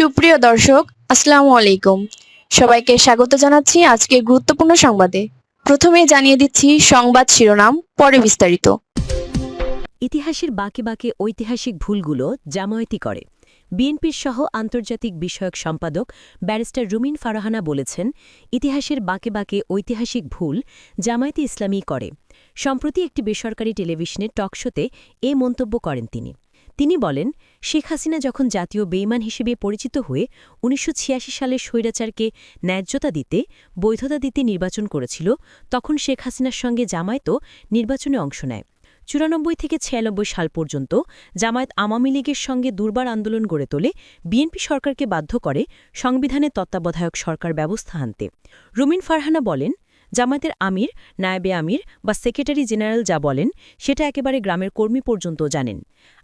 সুপ্রিয় দর্শক, আসসালামু আলাইকুম। সবাইকে স্বাগত জানাচ্ছি আজকে গুরুত্বপূর্ণ সংবাদে। প্রথমে জানিয়ে দিচ্ছি সংবাদ শিরোনাম, পরে বিস্তারিত। ইতিহাসের বাঁকে বাঁকে ঐতিহাসিক ভুলগুলো জামায়াতি করে। বিএনপির সহ আন্তর্জাতিক বিষয়ক সম্পাদক ব্যারিস্টার রুমিন ফারাহানা বলেছেন, ইতিহাসের বাঁকে বাঁকে ঐতিহাসিক ভুল জামায়াতি ইসলামী করে। সম্প্রতি একটি বেসরকারি টেলিভিশনের টকশোতে এ মন্তব্য করেন তিনি। তিনি বলেন, শেখ হাসিনা যখন জাতীয় বেইমান হিসেবে পরিচিত হয়ে উনিশশো সালের স্বৈরাচারকে ন্যায্যতা দিতে, বৈধতা দিতে নির্বাচন করেছিল, তখন শেখ হাসিনার সঙ্গে জামায়াতও নির্বাচনে অংশ নেয়। চুরানব্বই থেকে ছিয়ানব্বই সাল পর্যন্ত জামায়াত আওয়ামী লীগের সঙ্গে দুর্বার আন্দোলন গড়ে তোলে, বিএনপি সরকারকে বাধ্য করে সংবিধানে তত্ত্বাবধায়ক সরকার ব্যবস্থা আনতে। রুমিন ফারহানা বলেন জামায়াতের আমির, নায়েবে আমির বা সেক্রেটারি জেনারেল যা বলেন, সেটা একেবারে গ্রামের কর্মী পর্যন্ত জানেন।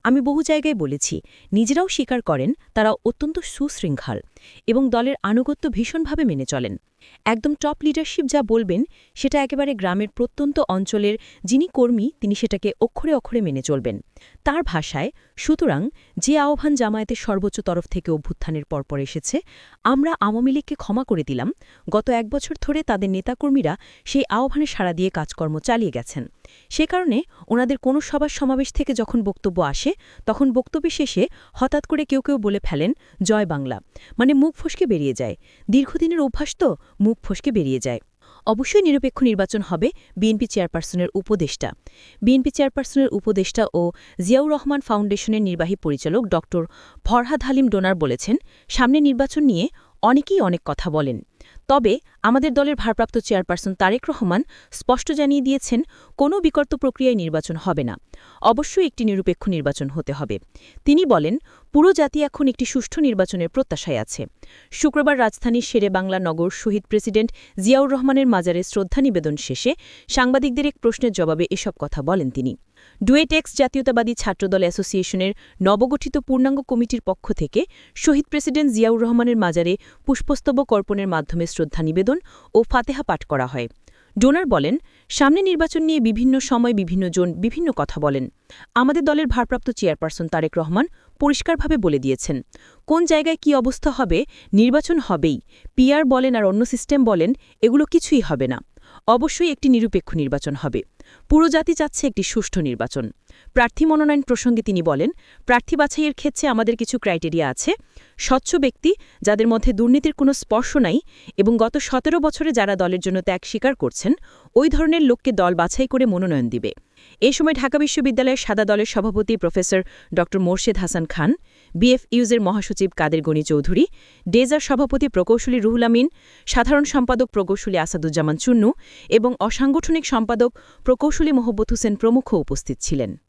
আমি বহু জায়গায় বলেছি, নিজেরাও স্বীকার করেন, তারা অত্যন্ত সুশৃঙ্খল এবং দলের আনুগত্য ভীষণভাবে মেনে চলেন। একদম টপ লিডারশিপ যা বলবেন, সেটা একেবারে গ্রামের প্রত্যন্ত অঞ্চলের যিনি কর্মী, তিনি সেটাকে অক্ষরে অক্ষরে মেনে চলবেন। তার ভাষায়, সুতরাং যে আহ্বান জামায়াতের সর্বোচ্চ তরফ থেকে অভ্যুত্থানের পরপর এসেছে, আমরা আওয়ামী লীগকে ক্ষমা করে দিলাম। গত এক বছর ধরে তাদের নেতাকর্মীরা সেই আহ্বানে সাড়া দিয়ে কাজকর্ম চালিয়ে গেছেন। সে কারণে ওনাদের কোনো সভার সমাবেশ থেকে যখন বক্তব্য আসে, তখন বক্তব্য শেষে হঠাৎ করে কেউ কেউ বলে ফেলেন, জয় বাংলা। মানে মুখ ফসকে বেরিয়ে যায়। দীর্ঘদিনের অভ্যাস তো মুখ ফসকে বেরিয়ে যায়। অবশ্যই নিরপেক্ষ নির্বাচন হবে বিএনপি চেয়ারপারসনের উপদেষ্টা। বিএনপি চেয়ারপারসনের উপদেষ্টা ও জিয়াউর রহমান ফাউন্ডেশনের নির্বাহী পরিচালক ড ফরহাদ হালিম ডোনার বলেছেন, সামনে নির্বাচন নিয়ে অনেকেই অনেক কথা বলেন। তবে আমাদের দলের ভারপ্রাপ্ত চেয়ারপারসন তারেক রহমান স্পষ্ট জানিয়ে দিয়েছেন কোনও বিকর্ত প্রক্রিয়ায় নির্বাচন হবে না। অবশ্যই একটি নিরপেক্ষ নির্বাচন হতে হবে। তিনি বলেন, পুরো জাতি এখন একটি সুষ্ঠু নির্বাচনের প্রত্যাশায় আছে। শুক্রবার রাজধানীর শেরে বাংলা নগর শহীদ প্রেসিডেন্ট জিয়াউর রহমানের মাজারে শ্রদ্ধা নিবেদন শেষে সাংবাদিকদের এক প্রশ্নের জবাবে এসব কথা বলেন তিনি। ডুয়েটেক্স জাতীয়তাবাদী ছাত্রদল অ্যাসোসিয়েশনের নবগঠিত পূর্ণাঙ্গ কমিটির পক্ষ থেকে শহীদ প্রেসিডেন্ট জিয়াউর রহমানের মাজারে পুষ্পস্তবক অর্পণের মাধ্যমে শ্রদ্ধা নিবেদন ও ফাতেহা পাঠ করা হয়। ডোনার বলেন, সামনে নির্বাচন নিয়ে বিভিন্ন সময় বিভিন্ন জন বিভিন্ন কথা বলেন। আমাদের দলের ভারপ্রাপ্ত চেয়ারপারসন তারেক রহমান পরিষ্কারভাবে বলে দিয়েছেন, কোন জায়গায় কি অবস্থা হবে, নির্বাচন হবেই, পিআর বলেন আর অন্য সিস্টেম বলেন, এগুলো কিছুই হবে না। অবশ্যই একটি নিরপেক্ষ নির্বাচন হবে। পুরো জাতি চাচ্ছে একটি সুষ্ঠু নির্বাচন। প্রার্থী মনোনয়ন প্রসঙ্গে তিনি বলেন, প্রার্থী বাছাইয়ের ক্ষেত্রে আমাদের কিছু ক্রাইটেরিয়া আছে। স্বচ্ছ ব্যক্তি যাদের মধ্যে দুর্নীতির কোনো স্পর্শ নাই এবং গত সতেরো বছরে যারা দলের জন্য ত্যাগ স্বীকার করছেন, ওই ধরনের লোককে দল বাছাই করে মনোনয়ন দিবে। এ সময় ঢাকা বিশ্ববিদ্যালয়ের সাদা দলের সভাপতি প্রফেসর ড মোর্শেদ হাসান খান বিএফইউজের মহাসচিব কাদের গণি চৌধুরী, ডেজার সভাপতি প্রকৌশলী রুহুল আমিন, সাধারণ সম্পাদক প্রকৌশলী আসাদুজ্জামান চুন্নু এবং অসাংগঠনিক সম্পাদক প্রকৌশলী মোহব্বত হোসেন প্রমুখ উপস্থিত ছিলেন।